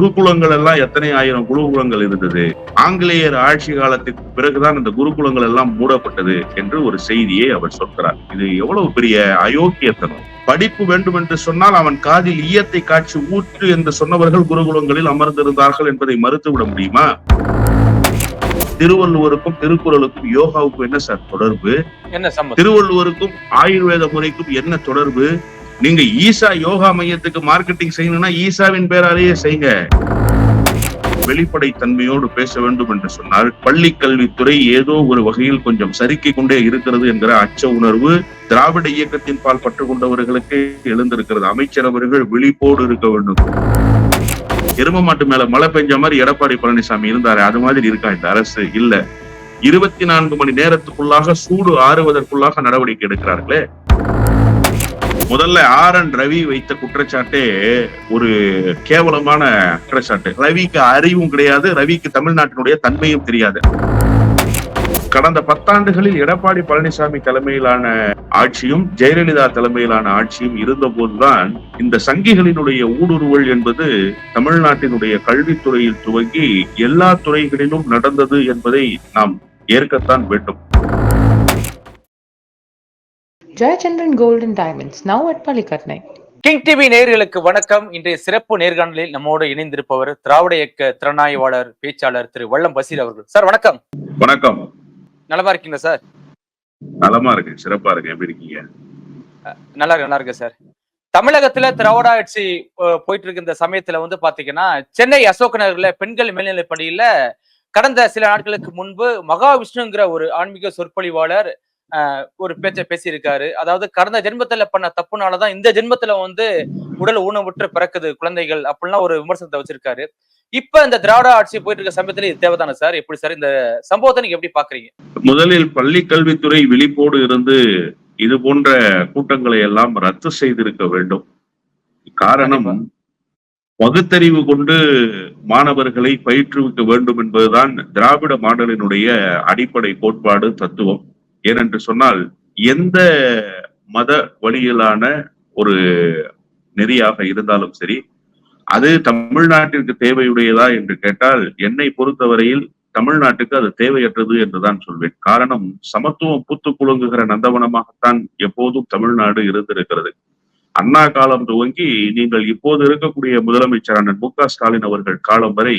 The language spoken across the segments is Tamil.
குருகுலங்கள் எல்லாம் எத்தனை ஆயிரம் குருகுலங்கள் இருந்தது? ஆங்கிலேயர் ஆட்சி காலத்துக்கு பிறகுதான் இந்த குருகுலங்கள் எல்லாம் மூடப்பட்டது என்று ஒரு செய்தியை அவர் சொல்கிறார். இது எவ்வளவு பெரிய அயோக்கியத்தனம். படிப்பு வேண்டும் என்று சொன்னால் அவன் காதில் ஈயத்தை காட்சி ஊற்று என்று சொன்னவர்கள் குருகுலங்களில் அமர்ந்திருந்தார்கள் என்பதை மறுத்துவிட முடியுமா? திருவள்ளுவருக்கும் திருக்குறளுக்கும் யோகாவுக்கும் என்ன சார் தொடர்பு? என்ன திருவள்ளுவருக்கும் ஆயுர்வேத முறைக்கும் என்ன தொடர்பு? நீங்க ஈசா யோகா மையத்துக்கு மார்க்கெட்டிங் செய்யணும்னா ஈசாவின் பேராலேயே செய்யுங்க வெளிப்படை தன்மையோடு பேச வேண்டும் என்று சொன்னால் பள்ளி கல்வித்துறை ஏதோ ஒரு வகையில் கொஞ்சம் சறுக்கிக் கொண்டே இருக்கிறது என்கிற அச்ச உணர்வு திராவிட இயக்கத்தின் பால் பற்று கொண்டவர்களுக்கு எழுந்திருக்கிறது. அமைச்சர் அவர்கள் விழிப்போடு இருக்க வேண்டும். எரும மாட்டு மேல மழை பெஞ்ச மாதிரி எடப்பாடி பழனிசாமி இருந்தாரு அது மாதிரி இருக்கா இந்த அரசு? இல்ல. இருபத்தி நான்கு மணி நேரத்துக்குள்ளாக சூடு ஆறுவதற்குள்ளாக நடவடிக்கை எடுக்கிறார்களே. முதல்ல ஆர் என் ரவி வைத்த குற்றச்சாட்டே ஒரு கேவலமான குற்றச்சாட்டு. ரவிக்கு அறிவும் கிடையாது ரவிக்கு தமிழ்நாட்டினுடைய தன்மையும் தெரியாது. கடந்த பத்தாண்டுகளில் எடப்பாடி பழனிசாமி தலைமையிலான ஆட்சியும் ஜெயலலிதா தலைமையிலான ஆட்சியும் இருந்த போதுதான் இந்த சங்கிகளினுடைய ஊடுருவல் என்பது தமிழ்நாட்டினுடைய கல்வித்துறையில் துவங்கி எல்லா துறைகளிலும் நடந்தது என்பதை நாம் ஏற்கத்தான் வேண்டும். Jayachandran Gold and Diamonds, now at Palikatnai. King TV நேயர்களுக்கு வணக்கம். இன்றைய சிறப்பு நேர்காணலில் நம்மோடு இணைந்திருப்பவர் திராவிட இயக்க திறனாய்வாளர் பேச்சாளர் திரு வல்லம் பசீர் அவர்கள். சார் வணக்கம். வணக்கம். நலமா இருக்கீங்களா சார் நலமா இருக்கு சிறப்பா இருக்கு எப்படி இருக்கீங்க? நல்லா இருக்கு நல்லா இருக்கு சார் தமிழகத்துல திராவிட ஆட்சி போயிட்டு இருக்க இந்த சமயத்துல வந்து பாத்தீங்கன்னா சென்னை அசோக் நகர்ல பெண்கள் மேல்நிலைப் பள்ளியில கடந்த சில நாட்களுக்கு முன்பு மகாவிஷ்ணுங்கிற ஒரு ஆன்மீக சொற்பொழிவாளர் ஒரு பேச்சை பேசியிருக்காரு. அதாவது கடந்த ஜென்மத்துல பண்ண தப்புனாலதான் இந்த ஜென்மத்துல வந்து உடல் ஊனமுற்று பிறக்குது குழந்தைகள் அப்படிலாம் ஒரு விமர்சனத்தை வச்சிருக்காரு. இப்ப இந்த திராவிட ஆட்சி போயிட்டு இருக்க சமயத்துல இது தேவைதானே சார்? எப்படி சார் இந்த சம்பவத்தை நீங்க எப்படி பாக்குறீங்க? முதலில் பள்ளி கல்வித்துறை விழிப்போடு இருந்து இது போன்ற கூட்டங்களை எல்லாம் ரத்து செய்திருக்க வேண்டும். காரணம் பகுத்தறிவு கொண்டு மாணவர்களை பயிற்றுவிக்க வேண்டும் என்பதுதான் திராவிட மாடலினுடைய அடிப்படை கோட்பாடு தத்துவம். ஏனென்று சொன்னால் எந்த மத வழியிலான ஒரு நெறியாக இருந்தாலும் சரி அது தமிழ்நாட்டிற்கு தேவையுடையதா என்று கேட்டால் என்னை பொறுத்தவரையில் தமிழ்நாட்டுக்கு அது தேவையற்றது என்றுதான் சொல்வேன். காரணம் சமத்துவம் பூத்து குலுங்குகிற நந்தவனமாகத்தான் எப்போதும் தமிழ்நாடு இருந்திருக்கிறது. அண்ணா காலம் துவங்கி நீங்கள் இப்போது இருக்கக்கூடிய முதலமைச்சர் அண்ணன் மு க ஸ்டாலின் அவர்கள் காலம் வரை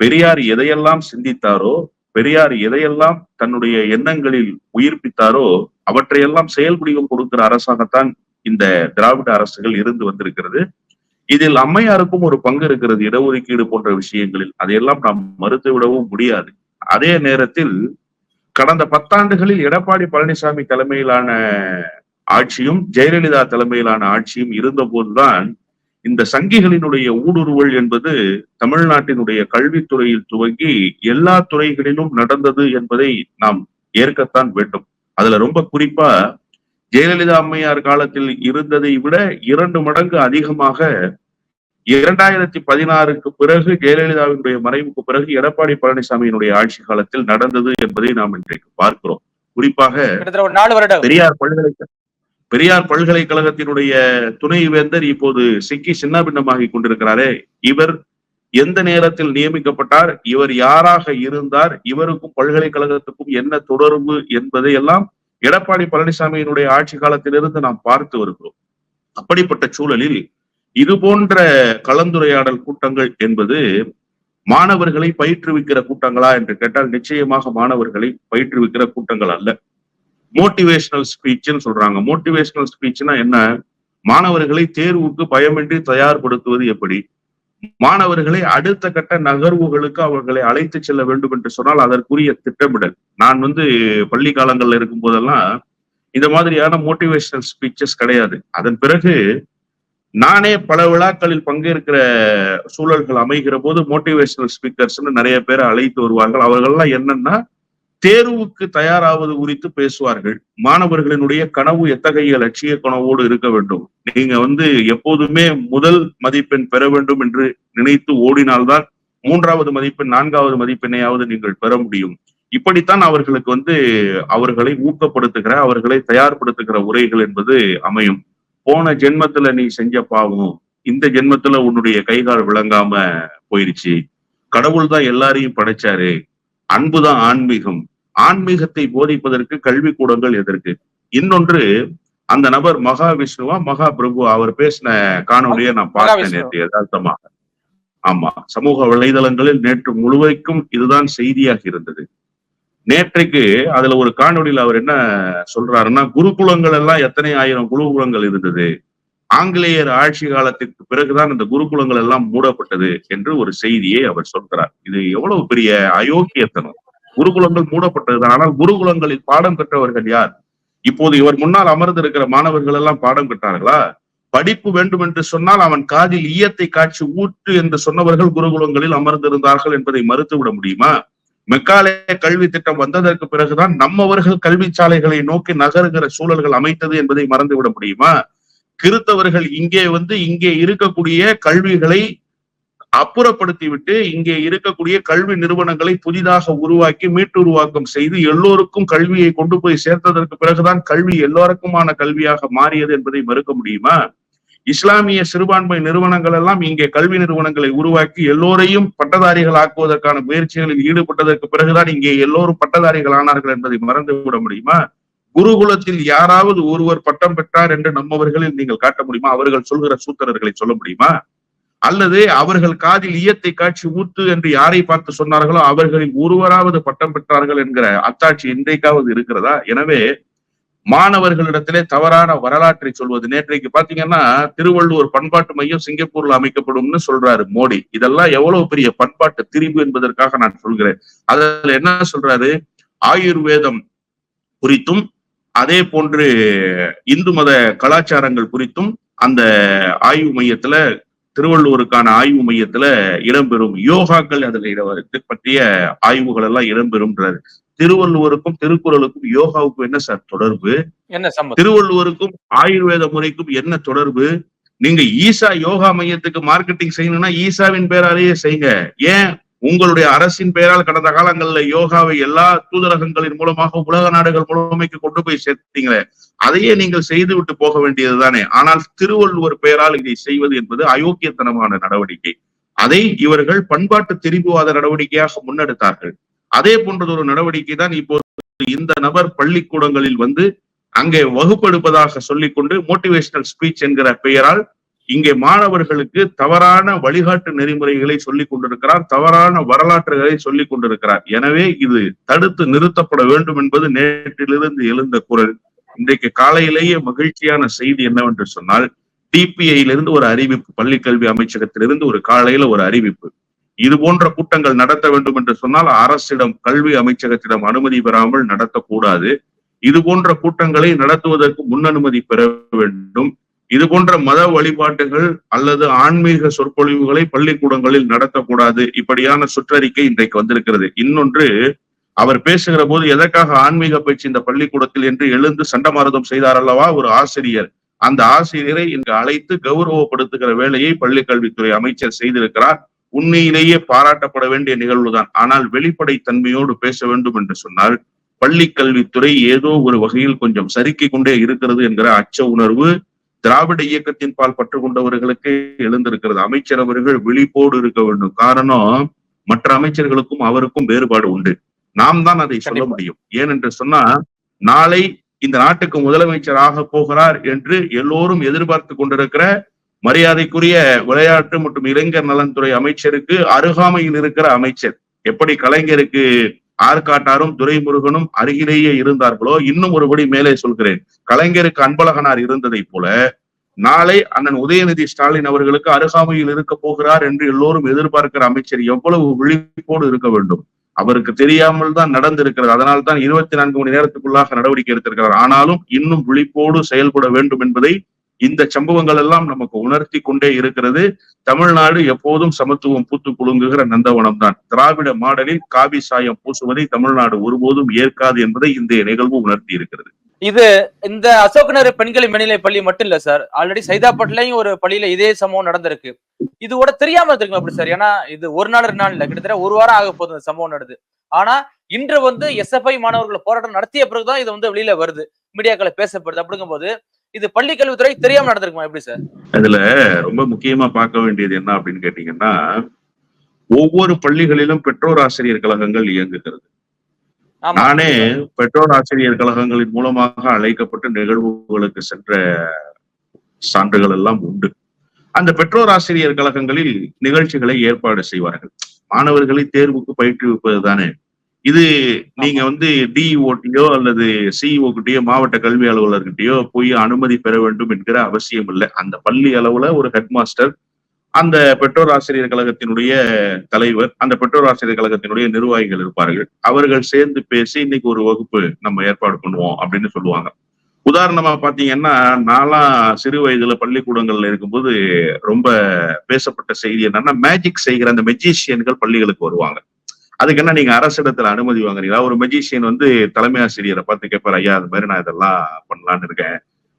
பெரியார் எதையெல்லாம் சிந்தித்தாரோ பெரியார் எதையெல்லாம் தன்னுடைய எண்ணங்களில் உயிர்ப்பித்தாரோ அவற்றையெல்லாம் செயல் கொடுக்கிற அரசாகத்தான் இந்த திராவிட அரசுகள் இருந்து வந்திருக்கிறது. இதில் அம்மையாருக்கும் ஒரு பங்கு இருக்கிறது இடஒதுக்கீடு போன்ற விஷயங்களில். அதையெல்லாம் நாம் மறுத்து விடவும் முடியாது. அதே நேரத்தில் கடந்த பத்தாண்டுகளில் எடப்பாடி பழனிசாமி தலைமையிலான ஆட்சியும் ஜெயலலிதா தலைமையிலான ஆட்சியும் இருந்த போதுதான் இந்த சங்கிகளினுடைய ஊடுருவல் என்பது தமிழ்நாட்டினுடைய கல்வித்துறையில் துவங்கி எல்லா துறைகளிலும் நடந்தது என்பதை நாம் ஏற்கத்தான் வேண்டும். அதுல ரொம்ப குறிப்பா ஜெயலலிதா அம்மையார் காலத்தில் இருந்ததை விட இரண்டு மடங்கு அதிகமாக இரண்டாயிரத்தி பதினாறுக்கு பிறகு ஜெயலலிதாவினுடைய மறைவுக்கு பிறகு எடப்பாடி பழனிசாமியினுடைய ஆட்சி காலத்தில் நடந்தது என்பதை நாம் இன்றைக்கு பார்க்கிறோம். குறிப்பாக பெரியார் பல்கலைக்கழக பெரியார் பல்கலைக்கழகத்தினுடைய துணைவேந்தர் இப்போது சிக்கி சின்னாபின்னமாகி கொண்டிருக்கிறாரே. இவர் எந்த நேரத்தில் நியமிக்கப்பட்டார்? இவர் யாராக இருந்தார்? இவருக்கும் பல்கலைக்கழகத்துக்கும் என்ன தொடர்பு என்பதை எல்லாம் எடப்பாடி பழனிசாமியினுடைய ஆட்சி காலத்திலிருந்து நாம் பார்த்து வருகிறோம். அப்படிப்பட்ட சூழலில் இது போன்ற கலந்துரையாடல் கூட்டங்கள் என்பது மாணவர்களை பயிற்றுவிக்கிற கூட்டங்களா என்று கேட்டால் நிச்சயமாக மாணவர்களை பயிற்றுவிக்கிற கூட்டங்கள் அல்ல. மோட்டிவேஷனல் ஸ்பீச்னு சொல்றாங்க. மோட்டிவேஷனல் ஸ்பீச்னா என்ன? மாணவர்களை தேர்வுக்கு பயமின்றி தயார்படுத்துவது எப்படி? மாணவர்களை அடுத்த கட்ட நகர்வுகளுக்கு அவர்களை அழைத்து செல்ல வேண்டும் என்று சொன்னால் அதற்குரிய திட்டமிடல். நான் வந்து பள்ளி காலங்கள்ல இருக்கும் போதெல்லாம் இந்த மாதிரியான மோட்டிவேஷனல் ஸ்பீச்சஸ் கிடையாது. அதன் பிறகு நானே பல விழாக்களில் பங்கேற்கிற சூழல்கள் அமைகிற போது மோட்டிவேஷனல் ஸ்பீக்கர்ஸ்னு நிறைய பேர் அழைத்து வருவார்கள். அவர்கள்லாம் என்னன்னா தேர்வுக்கு தயாராவது குறித்து பேசுவார்கள். மாணவர்களினுடைய கனவு எத்தகைய லட்சிய கனவோடு இருக்க வேண்டும்? நீங்க வந்து எப்போதுமே முதல் மதிப்பெண் பெற வேண்டும் என்று நினைத்து ஓடினால்தான் மூன்றாவது மதிப்பெண் நான்காவது மதிப்பெண்ணையாவது நீங்கள் பெற முடியும். இப்படித்தான் அவர்களுக்கு வந்து அவர்களை ஊக்கப்படுத்துகிற அவர்களை தயார்படுத்துகிற உரைகள் என்பது அமையும். போன ஜென்மத்துல நீ செஞ்ச பாவம் இந்த ஜென்மத்துல உன்னுடைய கைகால் விளங்காம போயிருச்சு. கடவுள் தான் எல்லாரையும் படைச்சாரு. அன்புதான் ஆன்மீகம். ஆன்மீகத்தை போதிப்பதற்கு கல்வி கூடங்கள் எதற்கு? இன்னொன்று அந்த நபர் மகாவிஷ்ணுவா மகா பிரபு அவர் பேசின காணொலியை நான் பார்த்தேன். நேற்று யதார்த்தமாக. ஆமா சமூக வலைதளங்களில் நேற்று முழுவதைக்கும் இதுதான் செய்தியாக இருந்தது. நேற்றைக்கு அதுல ஒரு காணொளியில அவர் என்ன சொல்றாருன்னா குருகுலங்கள் எல்லாம் எத்தனை ஆயிரம் குருகுலங்கள் இருந்தது? ஆங்கிலேயர் ஆட்சி காலத்திற்கு பிறகுதான் இந்த குருகுலங்கள் எல்லாம் மூடப்பட்டது என்று ஒரு செய்தியை அவர் சொல்கிறார் இது எவ்வளவு பெரிய அயோக்கியத்தனம். குருகுலங்கள் மூடப்பட்டது ஆனால் குருகுலங்களில் பாடம் பெற்றவர்கள் யார்? இப்போது இவர் முன்னால் அமர்ந்திருக்கிற மாணவர்கள் எல்லாம் பாடம் பெற்றார்களா படிப்பு வேண்டும் என்று சொன்னால் அவன் காதில் ஈயத்தை காட்சி ஊற்று என்று சொன்னவர்கள் குருகுலங்களில் அமர்ந்திருந்தார்கள் என்பதை மறுத்துவிட முடியுமா? மெக்காலே கல்வி திட்டம் வந்ததற்கு பிறகுதான் நம்மவர்கள் கல்வி சாலைகளை நோக்கி நகருகிற சூழல்கள் அமைத்தது என்பதை மறந்துவிட முடியுமா? கிறித்தவர்கள் இங்கே வந்து இங்கே இருக்கக்கூடிய கல்விகளை அப்புறப்படுத்திவிட்டு இங்கே இருக்கக்கூடிய கல்வி நிறுவனங்களை புதிதாக உருவாக்கி மீட்டுருவாக்கம் செய்து எல்லோருக்கும் கல்வியை கொண்டு போய் சேர்த்ததற்கு பிறகுதான் கல்வி எல்லோருக்குமான கல்வியாக மாறியது என்பதை மறுக்க முடியுமா? இஸ்லாமிய சிறுபான்மை நிறுவனங்கள் எல்லாம் இங்கே கல்வி நிறுவனங்களை உருவாக்கி எல்லோரையும் பட்டதாரிகள் ஆக்குவதற்கான முயற்சிகளில் ஈடுபட்டதற்கு பிறகுதான் இங்கே எல்லோரும் பட்டதாரிகள் ஆனார்கள் என்பதை மறந்து விட முடியுமா? குருகுலத்தில் யாராவது ஒருவர் பட்டம் பெற்றார் என்று நம்மவர்களில் நீங்கள் காட்ட முடியுமா? அவர்கள் சொல்கிற சூத்திரர்களை சொல்ல முடியுமா? அல்லது அவர்கள் காதில் ஈயத்தை காட்சி ஊத்து என்று யாரை பார்த்து சொன்னார்களோ அவர்களில் ஒருவராவது பட்டம் பெற்றார்கள் என்கிற அத்தாட்சி இன்றைக்காவது இருக்கிறதா? எனவே மாணவர்களிடத்திலே தவறான வரலாற்றை சொல்வது. நேற்றைக்கு பாத்தீங்கன்னா திருவள்ளுவர் பண்பாட்டு மையம் சிங்கப்பூர்ல அமைக்கப்படும்னு சொல்றாரு மோடி. இதெல்லாம் எவ்வளவு பெரிய பண்பாட்டு திரிவு என்பதற்காக நான் சொல்கிறேன். அதுல என்ன சொல்றாரு? ஆயுர்வேதம் குறித்தும் அதே போன்று இந்து மத கலாச்சாரங்கள் குறித்தும் அந்த ஆய்வு மையத்துல திருவள்ளுவருக்கான ஆய்வு மையத்துல இடம்பெறும். யோகாக்கள் அதுல பற்றிய ஆய்வுகள் எல்லாம் இடம்பெறும்ன்றாரு. திருவள்ளுவருக்கும் திருக்குறளுக்கும் யோகாவுக்கும் என்ன சார் தொடர்பு? என்ன திருவள்ளுவருக்கும் ஆயுர்வேத முறைக்கும் என்ன தொடர்பு? நீங்க ஈசா யோகா மையத்துக்கு மார்க்கெட்டிங் செய்யணும்னா ஈசாவின் பேராலேயே செய்யுங்க. ஏன்? உங்களுடைய அரசின் பெயரால் கடந்த காலங்களில் யோகாவை எல்லா தூதரகங்களின் மூலமாக உலக நாடுகள் முழுமைக்கு கொண்டு போய் சேர்த்தீங்களே அதையே நீங்கள் செய்து விட்டு போக வேண்டியதுதானே. ஆனால் திருவள்ளுவர் பெயரால் இதை செய்வது என்பது அயோக்கியத்தனமான நடவடிக்கை. அதை இவர்கள் பண்பாட்டு திரிபுவாத நடவடிக்கையாக முன்னெடுத்தார்கள். அதே போன்றது ஒரு நடவடிக்கை தான் இப்போது இந்த நபர் பள்ளிக்கூடங்களில் வந்து அங்கே வகுப்பெடுப்பதாக சொல்லிக்கொண்டு மோட்டிவேஷனல் ஸ்பீச் என்கிற பெயரால் இங்கே மாணவர்களுக்கு தவறான வழிகாட்டு நெறிமுறைகளை சொல்லிக் கொண்டிருக்கிறார் தவறான வரலாற்றுகளை சொல்லிக் கொண்டிருக்கிறார். எனவே இது தடுத்து நிறுத்தப்பட வேண்டும் என்பது நேற்றிலிருந்து எழுந்த குரல். இன்றைக்கு காலையிலேயே மகிழ்ச்சியான செய்தி என்னவென்று சொன்னால் டிபிஐயிலிருந்து ஒரு அறிவிப்பு பள்ளிக்கல்வி அமைச்சகத்திலிருந்து ஒரு காலையில ஒரு அறிவிப்பு. இது போன்ற கூட்டங்கள் நடத்த வேண்டும் என்று சொன்னால் அரசிடம் கல்வி அமைச்சகத்திடம் அனுமதி பெறாமல் நடத்தக்கூடாது. இது போன்ற கூட்டங்களை நடத்துவதற்கு முன் அனுமதி பெற வேண்டும். இது போன்ற மத வழிபாட்டுகள் அல்லது ஆன்மீக சொற்பொழிவுகளை பள்ளிக்கூடங்களில் நடத்தக்கூடாது. இப்படியான சுற்றறிக்கை இன்றைக்கு வந்திருக்கிறது. இன்னொன்று அவர் பேசுகிற போது எதற்காக ஆன்மீக பேச்சு இந்த பள்ளிக்கூடத்தில் என்று எழுந்து சண்டமாரதம் செய்தார் அல்லவா? ஒரு ஆசிரியர். அந்த ஆசிரியரை இங்கு அழைத்து கௌரவப்படுத்துகிற வேலையை பள்ளிக்கல்வித்துறை அமைச்சர் செய்திருக்கிறார். உண்மையிலேயே பாராட்டப்பட வேண்டிய நிகழ்வுதான். ஆனால் வெளிப்படை தன்மையோடு பேச வேண்டும் என்று சொன்னால் பள்ளி கல்வித்துறை ஏதோ ஒரு வகையில் கொஞ்சம் சறுக்கிக் கொண்டே இருக்கிறது என்கிற அச்ச உணர்வு திராவிட இயக்கத்தின் பால் பற்று கொண்டவர்களுக்கு எழுந்திருக்கிறது. அமைச்சர் அவர்கள் விழிப்போடு இருக்க வேண்டும். காரணம் மற்ற அமைச்சர்களுக்கும் அவருக்கும் வேறுபாடு உண்டு. நாம் தான் அதை சொல்ல. முடியும். ஏனென்று சொன்னா நாளை இந்த நாட்டுக்கு முதலமைச்சர் ஆக போகிறார் என்று எல்லோரும் எதிர்பார்த்து கொண்டிருக்கிற மரியாதைக்குரிய விளையாட்டு மற்றும் இளைஞர் நலன்துறை அமைச்சருக்கு அருகாமையில் இருக்கிற அமைச்சர். எப்படி கலைஞருக்கு ஆற்காட்டாரும் துரைமுருகனும் அருகிலேயே இருந்தார்களோ? இன்னும் ஒருபடி மேலே சொல்கிறேன். கலைஞருக்கு அன்பழகனார் இருந்ததை போல நாளை அண்ணன் உதயநிதி ஸ்டாலின் அவர்களுக்கு அருகாமையில் இருக்க போகிறார் என்று எல்லோரும் எதிர்பார்க்கிற அமைச்சர் எவ்வளவு விழிப்போடு இருக்க வேண்டும். அவருக்கு தெரியாமல் தான் நடந்திருக்கிறது. அதனால் தான் இருபத்தி நான்கு மணி நேரத்துக்குள்ளாக நடவடிக்கை எடுத்திருக்கிறார். ஆனாலும் இன்னும் விழிப்போடு செயல்பட வேண்டும் என்பதை இந்த சம்பவங்கள் எல்லாம் நமக்கு உணர்த்தி கொண்டே இருக்கிறது. தமிழ்நாடு எப்போதும் சமத்துவம் பூத்து குலுங்குகிற நந்தவனம் தான் திராவிட மாடலில் காவி சாயம் பூசுவதை தமிழ்நாடு ஒருபோதும் ஏற்காது என்பதை இந்த நிகழ்வு உணர்த்தி இருக்கிறது. இது இந்த அசோகநகர் பெண்கள் மேல்நிலை பள்ளி மட்டும் இல்ல சார். ஆல்ரெடி சைதாப்பேட்லயும் ஒரு பள்ளியில இதே சம்பவம் நடந்திருக்கு. இது கூட தெரியாம இருந்திருக்கும் அப்படி சார். ஏன்னா இது ஒரு நாள் ரெண்டு நாள் இல்ல. கிட்டத்தட்ட ஒரு வாரம் ஆக போகுது இந்த சம்பவம் நடந்து. ஆனா இன்று வந்து எஸ்எஃப்ஐ மாணவர்கள் போராட்டம் நடத்திய பிறகுதான் இது வந்து வெளியில வருது. மீடியாக்களை பேசப்படுது. அப்படிங்கும்போது இது பள்ளி கல்வித்துறை தெரியாம நடந்திருக்குமா? எப்படி சார்? அதுல ரொம்ப முக்கியமா பார்க்க வேண்டியது என்ன அப்படின்னு கேட்டீங்கன்னா ஒவ்வொரு பள்ளிகளிலும் பெற்றோர் ஆசிரியர் கழகங்கள் இயங்குகிறது. நானே பெற்றோர் ஆசிரியர் கழகங்களின் மூலமாக அழைக்கப்பட்டு நிகழ்வுகளுக்கு சென்ற சான்றுகள் எல்லாம் உண்டு. அந்த பெற்றோர் ஆசிரியர் கழகங்களில் நிகழ்ச்சிகளை ஏற்பாடு செய்வார்கள். மாணவர்களை தேர்வுக்கு பயிற்றுவிப்பது தானே. இது நீங்க வந்து டிஇஓட்டியோ அல்லது சிஇஓ கிட்டயோ மாவட்ட கல்வி அலுவலர்கிட்டயோ போய் அனுமதி பெற வேண்டும் என்கிற அவசியம் இல்லை. அந்த பள்ளி அளவுல ஒரு ஹெட் மாஸ்டர் அந்த பெற்றோர் ஆசிரியர் கழகத்தினுடைய தலைவர் அந்த பெற்றோர் ஆசிரியர் கழகத்தினுடைய நிர்வாகிகள் இருப்பார்கள். அவர்கள் சேர்ந்து பேசி இன்னைக்கு ஒரு வகுப்பு நம்ம ஏற்பாடு பண்ணுவோம் அப்படின்னு சொல்லுவாங்க. உதாரணமா பாத்தீங்கன்னா நான்லாம் சிறு வயதுல பள்ளிக்கூடங்கள்ல இருக்கும்போது ரொம்ப பேசப்பட்ட செய்தி என்னன்னா மேஜிக் செய்கிற அந்த மெஜிஷியன்கள் பள்ளிகளுக்கு வருவாங்க. அதுக்கு என்ன நீங்க அரசிடத்துல அனுமதி வாங்குறீங்களா? ஒரு மெஜிஷியன் வந்து தலைமை ஆசிரியரை பார்த்து கேட்பாரு ஐயா அது மாதிரி நான் இதெல்லாம் பண்ணலான்னு இருக்கேன்.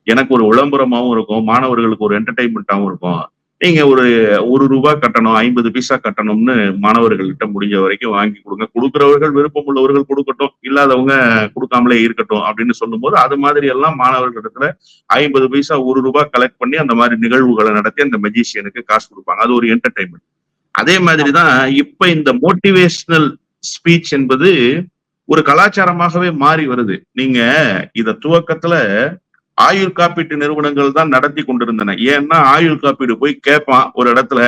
எனக்கு ஒரு விளம்பரமாவும் இருக்கும் மாணவர்களுக்கு ஒரு என்டர்டைன்மெண்ட்டாவும் இருக்கும். நீங்க ஒரு ஒரு ரூபாய் கட்டணும் ஐம்பது பைசா கட்டணும்னு மாணவர்கள்கிட்ட முடிஞ்ச வரைக்கும் வாங்கி கொடுங்க. கொடுக்கிறவர்கள் விருப்பம் உள்ளவர்கள் கொடுக்கட்டும் இல்லாதவங்க கொடுக்காமலே இருக்கட்டும் அப்படின்னு சொல்லும்போது அது மாதிரி எல்லாம் மாணவர்களிடத்துல ஐம்பது பைசா ஒரு ரூபாய் கலெக்ட் பண்ணி அந்த மாதிரி நிகழ்வுகளை நடத்தி அந்த மெஜிஷியனுக்கு காசு கொடுப்பாங்க. அது ஒரு என்டர்டைன்மெண்ட் அதே மாதிரிதான் இப்ப இந்த மோட்டிவேஷனல் ஸ்பீச் என்பது ஒரு கலாச்சாரமாகவே மாறி வருது. நீங்க இத துவக்கத்துல ஆயுள் காப்பீட்டு நிறுவனங்கள் தான் நடத்தி கொண்டிருந்தன. ஏன்னா ஆயுள் காப்பீடு போய் கேட்பான் ஒரு இடத்துல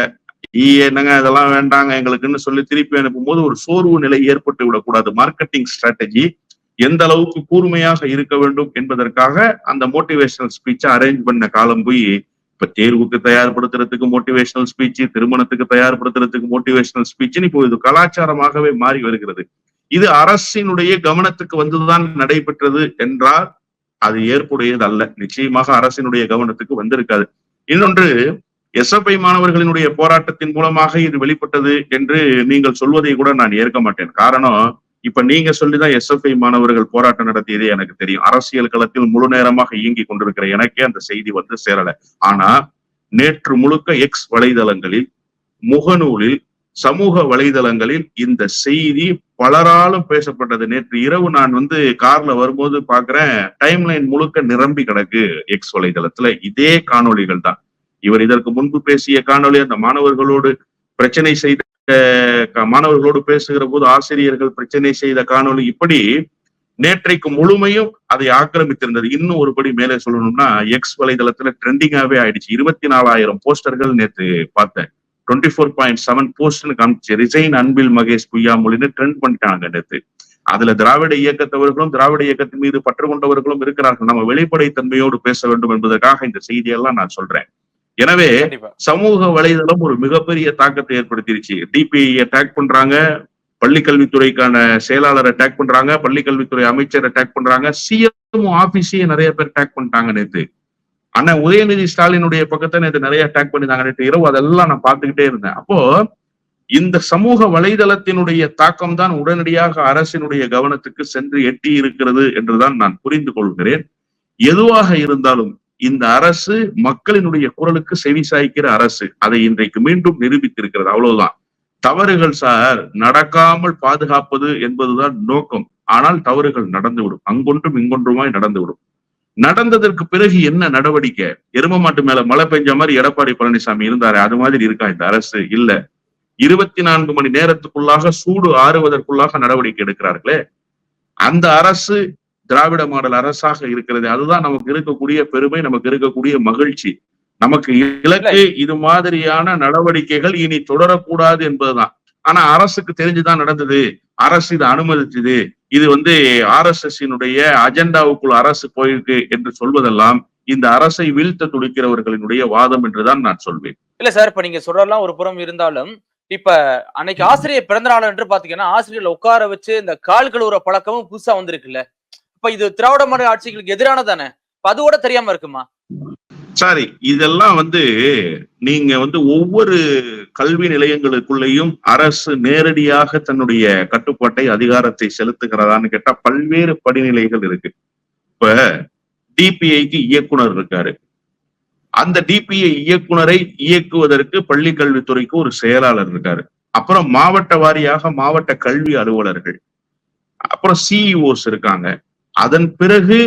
"ஈ, என்னங்க இதெல்லாம் வேண்டாங்க எங்களுக்குன்னு சொல்லி திருப்பி அனுப்பும்போது ஒரு சோர்வு நிலை ஏற்பட்டு விடக்கூடாது. மார்க்கெட்டிங் ஸ்ட்ராட்டஜி எந்த அளவுக்கு கூர்மையாக இருக்க வேண்டும் என்பதற்காக அந்த மோட்டிவேஷனல் ஸ்பீச்சை அரேஞ்ச் பண்ண காலம் போய் இப்ப தேர்வுக்கு தயார்படுத்துறதுக்கு மோட்டிவேஷனல் ஸ்பீச் திருமணத்துக்கு தயார்படுத்துறதுக்கு மோட்டிவேஷனல் ஸ்பீச்னு இப்போ இது கலாச்சாரமாகவே மாறி வருகிறது. இது அரசினுடைய கவனத்துக்கு வந்துதான் நடைபெற்றது என்றால் அது ஏற்புடையது அல்ல நிச்சயமாக அரசினுடைய கவனத்துக்கு வந்திருக்காது. இன்னொன்று எஸ்எஃப்ஐ மாணவர்களினுடைய போராட்டத்தின் மூலமாக இது வெளிப்பட்டது என்று நீங்கள் சொல்வதை கூட நான் ஏற்க மாட்டேன். காரணம் இப்ப நீங்க சொல்லிதான் எஸ்எஃப்ஐ மாணவர்கள் போராட்டம் நடத்தியதே எனக்கு தெரியும். அரசியல் களத்தில் முழு நேரமாக இயங்கி கொண்டிருக்கிற எனக்கே அந்த செய்தி வந்து சேரல. ஆனா நேற்று முழுக்க எக்ஸ் வலைதளங்களில் முகநூலில் சமூக வலைதளங்களில் இந்த செய்தி பலராலும் பேசப்பட்டது. நேற்று இரவு நான் வந்து கார்ல வரும்போது பாக்குறேன் டைம்லைன் முழுக்க நிரம்பி கிடக்கு எக்ஸ் வலைதளத்துல. இதே காணொளிகள் தான். இவர் இதற்கு முன்பு பேசிய காணொளி அந்த மாணவர்களோடு பிரச்சனை செய்த மாணவர்களோடு பேசுகிற போது ஆசிரியர்கள் பிரச்சனை செய்த காணொலி இப்படி நேற்றைக்கு முழுமையும் அதை ஆக்கிரமித்திருந்தது. இன்னும் ஒருபடி மேலே சொல்லணும்னா எக்ஸ் வலைதளத்துல ட்ரெண்டிங்காவே ஆயிடுச்சு. இருபத்தி நாலாயிரம் போஸ்டர்கள் நேற்று பார்த்தேன். டுவெண்ட்டி ஃபோர் பாயிண்ட் செவன் போஸ்ட்னு காமிச்சு. ரிசைன் அன்பில் மகேஷ் பொய்யாமொழின்னு ட்ரெண்ட் பண்ணிட்டாங்க நேற்று அதுல திராவிட இயக்கத்தவர்களும் திராவிட இயக்கத்தின் மீது பற்று கொண்டவர்களும் இருக்கிறார்கள். நம்ம வெளிப்படைத்தன்மையோடு பேச வேண்டும் என்பதற்காக இந்த செய்தியெல்லாம் நான் சொல்றேன். எனவே சமூக வலைதளம் ஒரு மிகப்பெரிய தாக்கத்தை ஏற்படுத்திருச்சு. டிபிஐ அட்டாக் பண்றாங்க பள்ளி கல்வித்துறைக்கான செயலாளர் அட்டாக் பண்றாங்க பள்ளி கல்வித்துறை அமைச்சர் அட்டாக் பண்றாங்க சிஎம் ஆபீஸையே நிறைய பேர் அட்டாக் பண்ணிட்டாங்க நேத்து. ஆனா உதயநிதி ஸ்டாலினுடைய பக்கத்தை நேற்று நிறைய அட்டாக் பண்ணிட்டாங்க நேற்று இரவு அதெல்லாம் நான் பார்த்துக்கிட்டே இருந்தேன். அப்போ இந்த சமூக வலைதளத்தினுடைய தாக்கம் தான் உடனடியாக அரசினுடைய கவனத்துக்கு சென்று எட்டி இருக்கிறது என்றுதான் நான் புரிந்து கொள்கிறேன். எதுவாக இருந்தாலும் இந்த அரசு மக்களினுடைய குரலுக்கு செவி சாய்க்கிற அரசு. அதை இன்றைக்கு மீண்டும் நிரூபித்திருக்கிறது. அவ்வளவுதான். தவறுகள் சார் நடக்காமல் பாதுகாப்பது என்பதுதான் நோக்கம். ஆனால் தவறுகள் நடந்துவிடும். அங்கொன்றும் இங்கொன்றுமாய் நடந்துவிடும். நடந்ததற்கு பிறகு என்ன நடவடிக்கை? எரும மாட்டு மேல மழை பெஞ்ச மாதிரி எடப்பாடி பழனிசாமி இருந்தாரு அது மாதிரி இருக்கா இந்த அரசு? இல்ல. இருபத்தி நான்கு மணி நேரத்துக்குள்ளாக சூடு ஆறுவதற்குள்ளாக நடவடிக்கை எடுக்கிறார்களே. அந்த அரசு திராவிட மாடல் அரசாக இருக்கிறது. அதுதான் நமக்கு இருக்கக்கூடிய பெருமை நமக்கு இருக்கக்கூடிய மகிழ்ச்சி. நமக்கு இலக்கு இது மாதிரியான நடவடிக்கைகள் இனி தொடரக்கூடாது என்பதுதான். ஆனா அரசுக்கு தெரிஞ்சுதான் நடந்தது. அரசு இதை அனுமதிச்சது. இது வந்து ஆர் எஸ் எஸ் அஜெண்டாவுக்குள் அரசு போயிருக்கு என்று சொல்வதெல்லாம் இந்த அரசை வீழ்த்த துடிக்கிறவர்களினுடைய வாதம் என்றுதான் நான் சொல்வேன். இல்ல சார் இப்ப நீங்க சொல்றலாம் ஒரு புறம் இருந்தாலும் இப்ப அன்னைக்கு ஆசிரியர் பிறந்த நாள் என்று பாத்தீங்கன்னா ஆசிரியர்ல உட்கார வச்சு இந்த கால் கழுவுற பழக்கமும் புதுசா வந்திருக்குல்ல. இப்ப இது திராவிட மாடல் ஆட்சிகளுக்கு எதிரானதானே? இப்ப அது கூட தெரியாம இருக்குமா? சாரி இதெல்லாம் வந்து நீங்க வந்து ஒவ்வொரு கல்வி நிலையங்களுக்குள்ளேயும் அரசு நேரடியாக தன்னுடைய கட்டுப்பாட்டை அதிகாரத்தை செலுத்துகிறதான்னு கேட்டா பல்வேறு படிநிலைகள் இருக்கு. இப்ப டிபிஐக்கு இயக்குனர் இருக்காரு. அந்த டிபிஐ இயக்குனரை இயக்குவதற்கு பள்ளி கல்வித்துறைக்கு ஒரு செயலாளர் இருக்காரு. அப்புறம் மாவட்ட வாரியாக மாவட்ட கல்வி அலுவலர்கள். அப்புறம் சிஇஓஸ் இருக்காங்க. அதன் பிறகு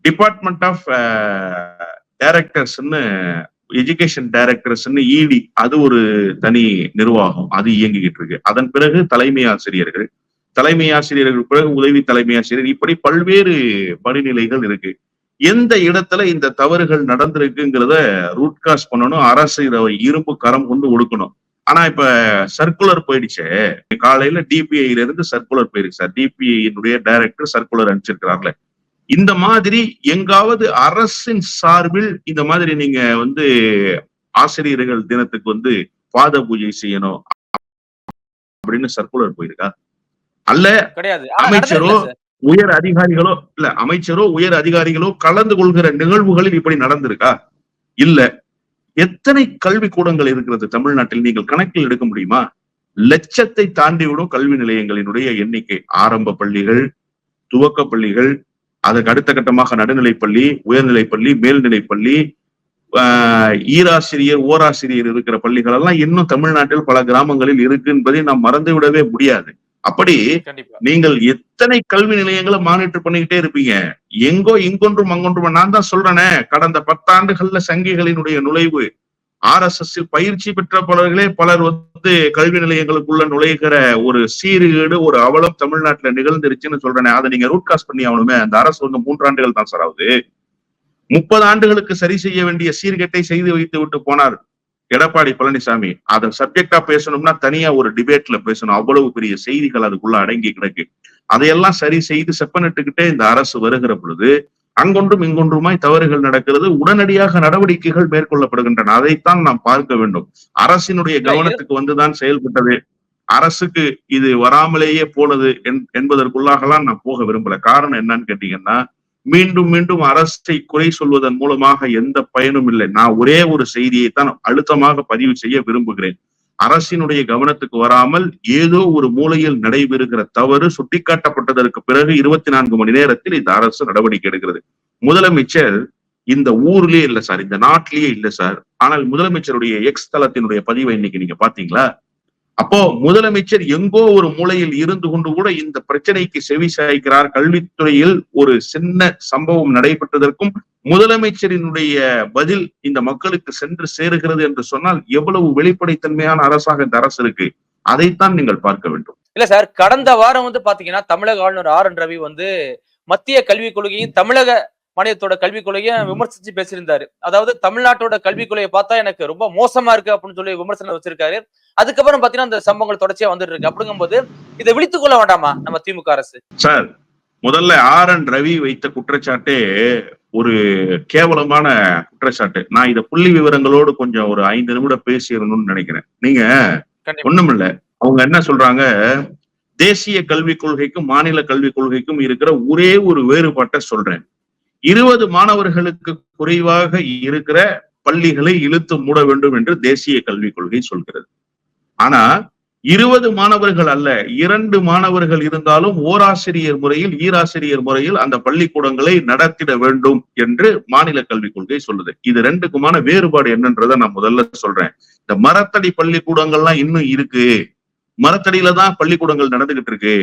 டிபார்ட்மெண்ட் ஆஃப் டைரக்டர்ஸ்ன்னு எஜுகேஷன் டைரக்டர்ஸ்னு இடி அது ஒரு தனி நிர்வாகம். அது இயங்கிக்கிட்டு இருக்கு. அதன் பிறகு தலைமை ஆசிரியர்கள். தலைமை ஆசிரியர்கள் பிறகு உதவி தலைமை ஆசிரியர். இப்படி பல்வேறு படிநிலைகள் இருக்கு. எந்த இடத்துல இந்த தவறுகள் நடந்திருக்குங்கிறத ரூட் காஸ் பண்ணணும். அரசு இதை இரும்பு கரம் கொண்டு ஒடுக்கணும். ஆனா இப்ப சர்க்குலர் போயிடுச்சே. காலையில டிபிஐல இருந்து சர்க்குலர் போயிருக்கு சார். டிபிஐனுடைய டைரக்டர் சர்க்குலர் அனுப்பிச்சிருக்கிறார்ல இந்த மாதிரி எங்காவது அரசின் சார்பில் இந்த மாதிரி நீங்க வந்து ஆசிரியர்கள் தினத்துக்கு வந்து பாத பூஜை செய்யணும் அப்படின்னு சர்க்குலர் போயிருக்கா? அல்ல அமைச்சரோ? உயர் அதிகாரிகளோ இல்ல அமைச்சரோ உயர் அதிகாரிகளோ கலந்து கொள்கிற நிகழ்வுகளில் இப்படி நடந்திருக்கா? இல்ல. எத்தனை கல்வி கூடங்கள் இருக்கிறது தமிழ்நாட்டில்? நீங்கள் கணக்கில் எடுக்க முடியுமா? லட்சத்தை தாண்டிவிடும் கல்வி நிலையங்களினுடைய எண்ணிக்கை. ஆரம்ப பள்ளிகள் துவக்க பள்ளிகள் அதற்கு அடுத்த கட்டமாக நடுநிலைப்பள்ளி உயர்நிலைப்பள்ளி மேல்நிலைப்பள்ளி ஆஹ் ஈராசிரியர் ஓராசிரியர் இருக்கிற பள்ளிகள் எல்லாம் இன்னும் தமிழ்நாட்டில் பல கிராமங்களில் இருக்கு என்பதை நாம் மறந்து விடவே முடியாது. அப்படி நீங்கள் எத்தனை கல்வி நிலையங்களை மானிட்டர் பண்ணிக்கிட்டே இருப்பீங்க? எங்கோ இங்கொன்றும் அங்கொன்றும் நான் தான் சொல்றேனே கடந்த பத்தாண்டுகள்ல சங்கிகளினுடைய நுழைவு. ஆர் எஸ் எஸ் பயிற்சி பெற்ற பலர்களே பலர் வந்து கல்வி நிலையங்களுக்குள்ள நுழைகிற ஒரு சீர்கேடு ஒரு அவலம் தமிழ்நாட்டுல நிகழ்ந்துருச்சுன்னு சொல்றேனே அதை நீங்க ரூட் காஸ் பண்ணி ஆகணுமே? அந்த அரசு வந்து மூன்றாண்டுகள் தான் சார் ஆகுது. முப்பது ஆண்டுகளுக்கு சரி செய்ய வேண்டிய சீர்கேட்டை செய்து வைத்து விட்டு போனார். எடப்பாடி பழனிசாமி அதை சப்ஜெக்டா பேசணும்னா தனியா ஒரு டிபேட்ல பேசணும். அவ்வளவு பெரிய செய்திகள் அதுக்குள்ள அடங்கி கிடக்கு. அதையெல்லாம் சரி செய்து செப்பனிட்டுக்கிட்டே இந்த அரசு வருகிற பொழுது அங்கொன்றும் இங்கொன்றுமாய் தவறுகள் நடக்கிறது. உடனடியாக நடவடிக்கைகள் மேற்கொள்ளப்படுகின்றன. அதைத்தான் நாம் பார்க்க வேண்டும். அரசினுடைய கவனத்துக்கு வந்துதான் செயல்பட்டது. அரசுக்கு இது வராமலேயே போனது என்- என்பதற்குள்ளாகலாம் நான் போக விரும்பல. காரணம் என்னன்னு கேட்டீங்கன்னா மீண்டும் மீண்டும் அரசை குறை சொல்வதன் மூலமாக எந்த பயனும் இல்லை. நான் ஒரே ஒரு செய்தியை தான் அழுத்தமாக பதிவு செய்ய விரும்புகிறேன். அரசினுடைய கவனத்துக்கு வராமல் ஏதோ ஒரு மூலையில் நடைபெறுகிற தவறு சுட்டிக்காட்டப்பட்டதற்கு பிறகு இருபத்தி நான்கு மணி நேரத்தில் இந்த அரசு நடவடிக்கை எடுக்கிறது. முதலமைச்சர் இந்த ஊர்லயே இல்ல சார் இந்த நாட்டிலேயே இல்ல சார். ஆனால் முதலமைச்சருடைய எக்ஸ் தளத்தினுடைய பதிவை இன்னைக்கு நீங்க பாத்தீங்களா அப்போ முதலமைச்சர் எங்கோ ஒரு மூலையில் இருந்து கொண்டு கூட இந்த பிரச்சனைக்கு செவி சாய்க்கிறார். கல்வித்துறையில் ஒரு சின்ன சம்பவம் நடைபெற்றதற்கும் முதலமைச்சரினுடைய பதில் இந்த மக்களுக்கு சென்று சேருகிறது என்று சொன்னால் எவ்வளவு வெளிப்படைத்தன்மையான அரசாக இந்த அரசு இருக்கு? அதைத்தான் நீங்கள் பார்க்க வேண்டும். இல்ல சார் கடந்த வாரம் வந்து பாத்தீங்கன்னா தமிழக ஆளுநர் ஆர் என் ரவி வந்து மத்திய கல்விக் கொள்கையும் தமிழக மாநிலத்தோட கல்விக் கொள்கையும் விமர்சிச்சு பேசியிருந்தாரு. அதாவது தமிழ்நாட்டோட கல்விக் கொள்கையை பார்த்தா எனக்கு ரொம்ப மோசமா இருக்கு அப்படின்னு சொல்லி விமர்சனம் வச்சிருக்காரு. அதுக்கப்புறம் பாத்தீங்கன்னா அந்த சம்பவங்கள் தொடர்ச்சியா வந்துட்டு இருக்கு அப்படிங்கும்போது இதை விழித்துக் கொள்ள வேண்டாமா நம்ம திமுக அரசு? சார் முதல்ல ஆர் என் ரவி வைத்த குற்றச்சாட்டே ஒரு கேவலமான குற்றச்சாட்டு. நான் இத புள்ளி விவரங்களோடு கொஞ்சம் ஒரு ஐந்து நிமிடம் பேசிடணும்னு நினைக்கிறேன். நீங்க ஒண்ணுமில்ல. அவங்க என்ன சொல்றாங்க? தேசிய கல்விக் கொள்கைக்கும் மாநில கல்விக் கொள்கைக்கும் இருக்கிற ஒரே ஒரு வேறுபாட்டை சொல்றேன். இருபது மாணவர்களுக்கு குறைவாக இருக்கிற பள்ளிகளை இழுத்து மூட வேண்டும் என்று தேசிய கல்விக் கொள்கை சொல்கிறது. ஆனா இருபது மாணவர்கள் அல்ல இரண்டு மாணவர்கள் இருந்தாலும் ஓராசிரியர் முறையில் ஈராசிரியர் முறையில் அந்த பள்ளிக்கூடங்களை நடத்திட வேண்டும் என்று மாநில கல்விக் கொள்கை சொல்லுது. இது ரெண்டுக்குமான வேறுபாடு என்னன்றதை நான் முதல்ல சொல்றேன். இந்த மரத்தடி பள்ளிக்கூடங்கள்லாம் இன்னும் இருக்கு. மரத்தடியில தான் பள்ளிக்கூடங்கள் நடந்துகிட்டு இருக்கு.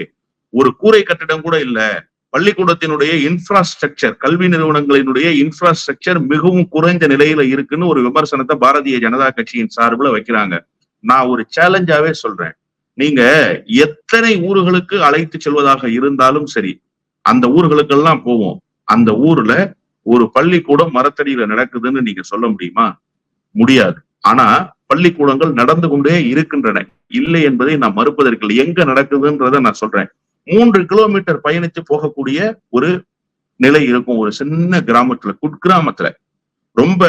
ஒரு கூரை கட்டிடம் கூட இல்ல. பள்ளிக்கூடத்தினுடைய இன்ஃப்ராஸ்ட்ரக்சர் கல்வி நிறுவனங்களினுடைய இன்ஃப்ராஸ்ட்ரக்சர் மிகவும் குறைந்த நிலையில இருக்குன்னு ஒரு விமர்சனத்தை பாரதிய ஜனதா கட்சியின் சார்பில் வைக்கிறாங்க. நான் ஒரு சேலஞ்சாவே சொல்றேன். நீங்க எத்தனை ஊர்களுக்கு அழைத்து செல்வதாக இருந்தாலும் சரி அந்த ஊர்களுக்கெல்லாம் போவோம். அந்த ஊர்ல ஒரு பள்ளிக்கூடம் மரத்தடியில நடக்குதுன்னு நீங்க சொல்ல முடியுமா? முடியாது. ஆனா பள்ளிக்கூடங்கள் நடந்து கொண்டே இருக்கின்றன. இல்லை என்பதை நான் மறுப்பதற்கு எங்க நடக்குதுன்றத நான் சொல்றேன். மூன்று கிலோமீட்டர் பயணித்து போகக்கூடிய ஒரு நிலை இருக்கும். ஒரு சின்ன கிராமத்துல குட்கிராமத்துல. ரொம்ப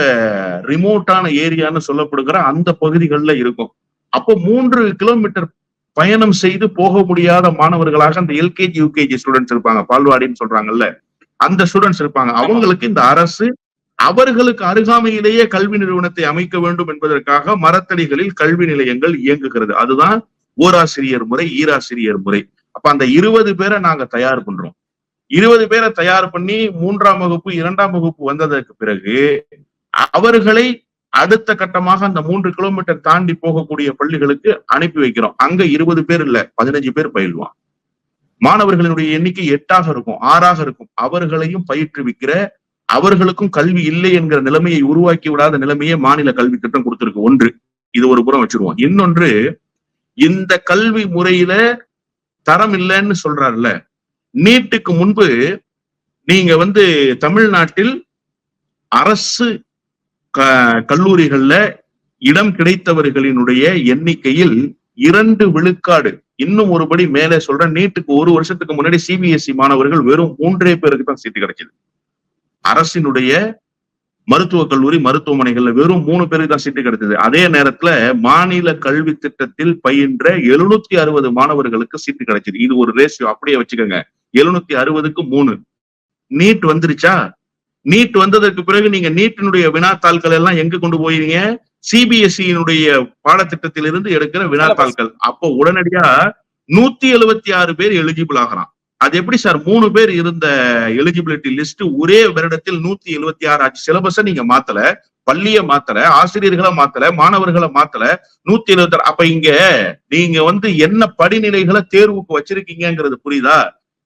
ரிமோட்டான ஏரியான்னு சொல்லப்படுகிற அந்த பகுதிகளில் இருக்கும். அப்போ மூன்று கிலோமீட்டர் பயணம் செய்து போக முடியாத மாணவர்களாக அந்த எல்கேஜி யூகேஜி ஸ்டூடெண்ட்ஸ் இருப்பாங்க. பால்வாடின்னு சொல்றாங்கல்ல. அந்த ஸ்டூடெண்ட்ஸ் இருப்பாங்க. அவங்களுக்கு இந்த அரசு அவர்களுக்கு அருகாமையிலேயே கல்வி நிறுவனத்தை அமைக்க வேண்டும் என்பதற்காக மரத்தடிகளில் கல்வி நிலையங்கள் இயங்குகிறது. அதுதான் ஓராசிரியர் முறை ஈராசிரியர் முறை. அப்ப அந்த இருபது பேரை நாங்க தயார் பண்றோம். இருபது பேரை தயார் பண்ணி மூன்றாம் வகுப்பு இரண்டாம் வகுப்பு வந்ததற்கு பிறகு அவர்களை அடுத்த கட்டமாக அந்த மூன்று கிலோமீட்டர் தாண்டி போகக்கூடிய பள்ளிகளுக்கு அனுப்பி வைக்கிறோம். அங்க இருபது பேர் இல்ல பதினஞ்சு பேர் பயில்வான் மாணவர்களினுடைய எண்ணிக்கை எட்டாக இருக்கும் ஆறாக இருக்கும். அவர்களையும் பயிற்றுவிக்கிற அவர்களுக்கும் கல்வி இல்லை என்கிற நிலைமையை உருவாக்கி விடாத நிலைமையே மாநில கல்வி திட்டம் கொடுத்திருக்கு. ஒன்று இது ஒரு புறம் வச்சிருவோம். இன்னொன்று இந்த கல்வி முறையில தரம் இல்லைன்னு சொல்றாருல்ல. நீட்டுக்கு முன்பு நீங்க வந்து தமிழ்நாட்டில் அரசு க- கல்லூரிகள்ல இடம் கிடைத்தவர்களினுடைய எண்ணிக்கையில் இரண்டு விழுக்காடு இன்னும் ஒருபடி மேலே சொல்றேன் நீட்டுக்கு ஒரு வருஷத்துக்கு முன்னாடி சிபிஎஸ்இ மாணவர்கள் வெறும் மூன்றே பேருக்கு தான் சீட்டு கிடைச்சது. அரசினுடைய மருத்துவக் கல்லூரி மருத்துவமனைகள்ல வெறும் மூணு பேருக்கு தான் சீட்டு கிடைச்சது அதே நேரத்துல மாநில கல்வி திட்டத்தில் பயின்ற எழுநூத்தி அறுபது மாணவர்களுக்கு சீட்டு கிடைச்சது. இது ஒரு ரேஷியோ அப்படியே வச்சுக்கோங்க. எழுநூத்தி அறுபதுக்கு மூணு. நீட் வந்துருச்சா? நீட் வந்ததற்கு பிறகு நீங்க நீட்டினுடைய வினாத்தாள்கள் எல்லாம் எங்க கொண்டு போயிருங்க? சிபிஎஸ்இனுடைய பாடத்திட்டத்திலிருந்து எடுக்கிற வினாத்தாள்கள். அப்போ உடனடியா நூத்தி எழுபத்தி ஆறு பேர் எலிஜிபிள் ஆகிறான் அது எப்படி சார்? மூணு பேர் இருந்த எலிஜிபிலிட்டி லிஸ்ட் ஒரே வருடத்தில் நூத்தி எழுபத்தி ஆறு ஆச்சு. சிலபஸ நீங்க மாத்தல பள்ளிய மாத்தல ஆசிரியர்களை மாத்தல மாணவர்களை மாத்தல நூத்தி எழுபத்தி ஆறு. அப்ப இங்க நீங்க வந்து என்ன படிநிலைகளை தேர்வுக்கு வச்சிருக்கீங்கங்கிறது புரியுதா?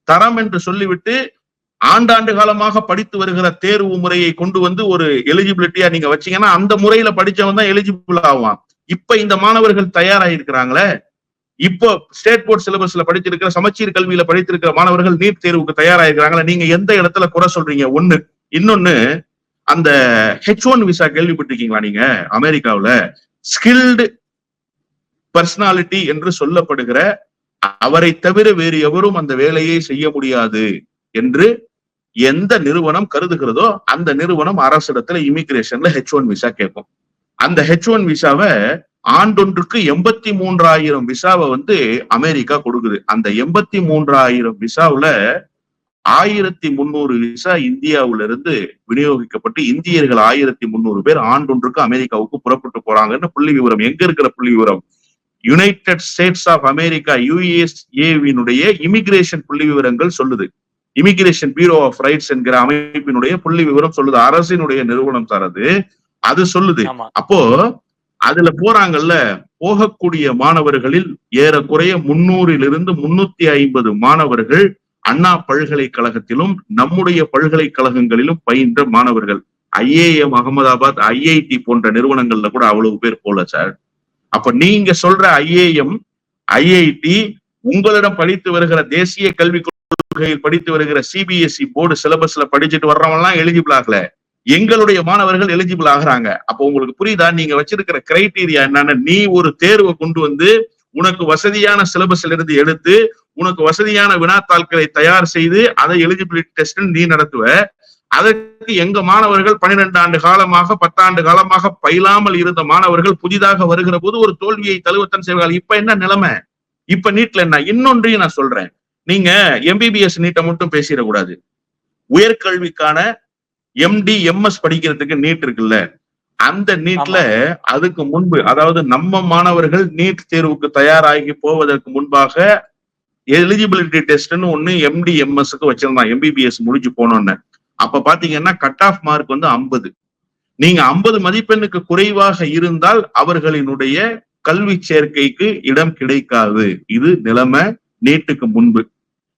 தரம் என்று சொல்லிவிட்டு ஆண்டாண்டு காலமாக படித்து வருகிற தேர்வு முறையை கொண்டு வந்து ஒரு எலிஜிபிலிட்டியா நீங்க வச்சீங்கன்னா அந்த முறையில படிச்சவன் தான் எலிஜிபிள் ஆவான். இப்ப இந்த மாணவர்கள் தயாராயிருக்கிறாங்களே இப்போ ஸ்டேட் போர்ட் சிலபஸ்ல படிச்சிருக்கிற சமச்சீர் கல்வியில படித்திருக்கிற மாணவர்கள் நீட் தேர்வுக்கு தயாராயிருக்கிறாங்களே? நீங்க எந்த இடத்துல குறை சொல்றீங்க? ஒண்ணு. இன்னொன்னு அந்த ஹெச் ஒன் விசா கேள்விப்பட்டிருக்கீங்களா நீங்க? அமெரிக்காவில. ஸ்கில்டு பர்சனாலிட்டி என்று சொல்லப்படுகிற அவரை தவிர வேறு எவரும் அந்த வேலையை செய்ய முடியாது என்று எந்த நிறுவனம் கருதுகிறதோ அந்த நிறுவனம் அரசிடத்துல இமிகிரேஷன்ல ஹெச் ஒன் விசா கேட்கும். அந்த ஹெச் ஒன் விசாவை ஆண்டொன்றுக்கு எண்பத்தி மூன்றாயிரம் விசாவை வந்து அமெரிக்கா கொடுக்குது. அந்த எண்பத்தி மூன்றாயிரம் விசாவுல ஆயிரத்தி முன்னூறு விசா இந்தியாவுல இருந்து விநியோகிக்கப்பட்டு இந்தியர்கள் ஆயிரத்தி முன்னூறு பேர் ஆண்டொன்றுக்கு அமெரிக்காவுக்கு புறப்பட்டு போறாங்கன்னு புள்ளி விவரம். எங்க இருக்கிற புள்ளி விவரம்? யுனைடெட் ஸ்டேட்ஸ் ஆஃப் அமெரிக்கா யுஎஸ்ஏவினுடைய இமிகிரேஷன் புள்ளி விவரங்கள் சொல்லுது. இமிகிரேஷன் பியூரோ ஆஃப் ரைட்ஸ் என்கிற அமைப்பினுடைய புள்ளி விவரம் சொல்லுது. அரசினுடைய நிறுவனம் தரது அது. சொல்லுது. அப்போ அதுல போறாங்கல்ல போகக்கூடிய மாணவர்களில் ஏறக்குறைய முன்னூறிலிருந்து முன்னூத்தி ஐம்பது மாணவர்கள் அண்ணா பல்கலைக்கழகத்திலும் நம்முடைய பல்கலைக்கழகங்களிலும் பயின்ற மாணவர்கள். ஐஏஎம் அகமதாபாத் ஐஐடி போன்ற நிறுவனங்கள்ல கூட அவ்வளவு பேர் போல சார். அப்ப நீங்க சொல்ற ஐஏஎம் ஐஐடி உங்களிடம் படித்து வருகிற தேசிய கல்விக் கொள்கையில் படித்து வருகிற சிபிஎஸ்இ போர்டு சிலபஸ்ல படிச்சுட்டு வர்றவங்க எல்லாம் எலிஜிபிள் ஆகல. எங்களுடைய மாணவர்கள் எலிஜிபிள் ஆகுறாங்க. அப்போ உங்களுக்கு புரியுதா? நீங்க வச்சிருக்கிற கிரைட்டீரியா என்னன்னு? நீ ஒரு தேர்வை கொண்டு வந்து உனக்கு வசதியான சிலபஸ்ல இருந்து எடுத்து உனக்கு வசதியான வினாத்தாள்களை தயார் செய்து அதை எலிஜிபிலிட்டி டெஸ்ட் நீ நடத்துவ. அதற்கு எங்க மாணவர்கள் பன்னிரெண்டு ஆண்டு காலமாக பத்தாண்டு காலமாக பயிலாமல் இருந்த மாணவர்கள் புதிதாக வருகிற போது ஒரு தோல்வியை தழுவத்தன் செய்வார்கள். இப்ப என்ன நிலைமை? இப்ப நீட்ல என்ன? இன்னொன்றையும் நான் சொல்றேன். நீங்க எம்பிபிஎஸ் நீட்டை மட்டும் பேசிடக்கூடாது. உயர்கல்விக்கான எம்டி எம்எஸ் படிக்கிறதுக்கு நீட் இருக்குல்ல? அந்த நீட்ல அதுக்கு முன்பு அதாவது நம்ம மாணவர்கள் நீட் தேர்வுக்கு தயாராகி போவதற்கு முன்பாக எலிஜிபிலிட்டி டெஸ்ட்னு ஒண்ணு எம்டி எம்எஸ்க்கு வச்சிருந்தான். எம்பிபிஎஸ் முடிஞ்சு போனோன்னு. அப்ப பாத்தீங்கன்னா கட் ஆஃப் மார்க் வந்து ஐம்பது. நீங்க ஐம்பது மதிப்பெண்ணுக்கு குறைவாக இருந்தால் அவர்களினுடைய கல்வி சேர்க்கைக்கு இடம் கிடைக்காது. இது நிலைமை நீட்டுக்கு முன்பு.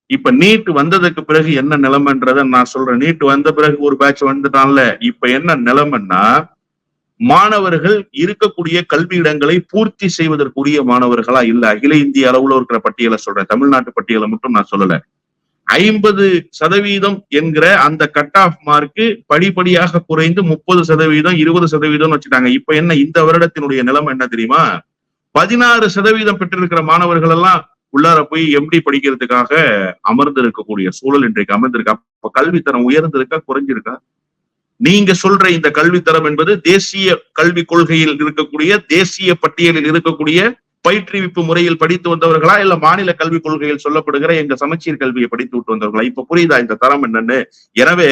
இப்ப நீட் வந்ததுக்கு பிறகு என்ன நிலைமைன்றத நான் சொல்றேன். நீட் வந்த பிறகு ஒரு பேட்ச் வந்துட்டான்ல. இப்ப என்ன நிலைமைன்னா மாணவர்கள் இருக்கக்கூடிய கல்வி இடங்களை பூர்த்தி செய்வதற்குரிய மாணவர்களா இல்ல அகில இந்திய அளவுல இருக்கிற பட்டியலை சொல்றேன். தமிழ்நாட்டு பட்டியலை மட்டும் நான் சொல்லல. ஐம்பது சதவீதம் என்கிற அந்த கட் ஆஃப் மார்க்கு படிப்படியாக குறைந்து முப்பது சதவீதம் இருபது சதவீதம் வச்சுட்டாங்க. இப்ப என்ன இந்த வருடத்தினுடைய நிலைமை என்ன தெரியுமா? பதினாறு சதவீதம் பெற்றிருக்கிற மாணவர்கள் எல்லாம் உள்ளார போய் எம்டி படிக்கிறதுக்காக அமர்ந்து இருக்கக்கூடிய சூழல் இன்றைக்கு அமர்ந்திருக்கா அப்ப கல்வித்தரம் உயர்ந்திருக்கா குறைஞ்சிருக்கா? நீங்க சொல்ற இந்த கல்வித்தரம் என்பது தேசிய கல்விக் கொள்கையில் இருக்கக்கூடிய தேசிய பட்டியலில் இருக்கக்கூடிய பயிற்றுவிப்பு முறையில் படித்து வந்தவர்களா இல்ல மாநில கல்விக் கொள்கையில் சொல்லப்படுகிற எங்க சமச்சீர் கல்வியை படித்து விட்டு வந்தவர்களா? இப்ப புரியுதா இந்த தரம் என்னன்னு? எனவே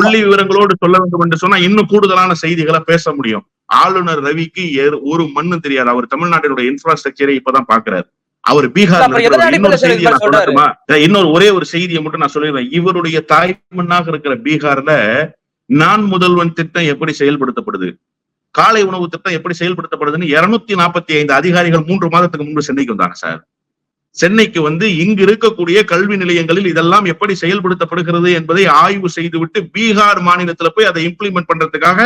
புள்ளி விவரங்களோடு சொல்ல வேண்டும் என்று சொன்னா இன்னும் கூடுதலான செய்திகளை பேச முடியும். ஆளுநர் ரவிக்கு ஒரு மண்ணும் தெரியாது. அவர் தமிழ்நாட்டினுடைய இன்ஃப்ராஸ்ட்ரக்சரை இப்பதான் பாக்குறாரு. அவர் பீகார் இன்னொரு ஒரே ஒரு செய்தியை மட்டும் நான் சொல்லிடுறேன். இவருடைய தாய் மண்ணாக இருக்கிற பீகார்ல நான் முதல்வன் திட்டம் எப்படி செயல்படுத்தப்படுது? காலை உணவு திட்டம் எப்படி செயல்படுத்தப்படுதுன்னு இருநூத்தி நாற்பத்தி ஐந்து அதிகாரிகள் மூன்று மாதத்துக்கு முன்பு சென்னைக்கு வந்தாங்க சார். சென்னைக்கு வந்து இங்கு இருக்கக்கூடிய கல்வி நிலையங்களில் இதெல்லாம் எப்படி செயல்படுத்தப்படுகிறது என்பதை ஆய்வு செய்துவிட்டு பீகார் மாநிலத்துல போய் அதை இம்ப்ளிமெண்ட் பண்றதுக்காக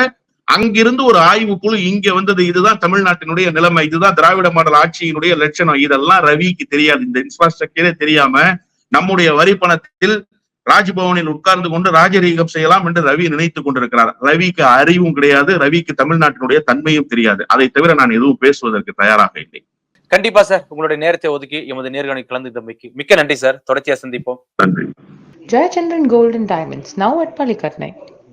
அங்கிருந்து ஒரு ஆய்வுக்குழு இங்க வந்தது இதுதான் தமிழ்நாட்டினுடைய நிலைமை இதுதான் திராவிட மாடல் ஆட்சியினுடைய லட்சணம். இதெல்லாம் ரவிக்கு தெரியாது. இந்த இன்ஃப்ராஸ்ட்ரக்சரே தெரியாம நம்முடைய வரி பணத்தில் ராஜ்பவனில் உட்கார்ந்து கொண்டு ராஜரீகம் செய்யலாம் என்று ரவி நினைத்துக் கொண்டிருக்கிறார். ரவிக்கு அறிவும் கிடையாது ரவிக்கு தமிழ்நாட்டினுடைய தன்மையும் தெரியாது. அதை தவிர நான் எதுவும் பேசுவதற்கு தயாராக இல்லை. கண்டிப்பா சார். உங்களுடைய நேரத்தை ஒதுக்கி எமது நேர்காணல் கலந்துக்கிட்டமைக்கு மிக்க நன்றி சார். தொடர்ச்சியா சந்திப்போம். நன்றி. Gold and Diamonds, now at Palikatnai.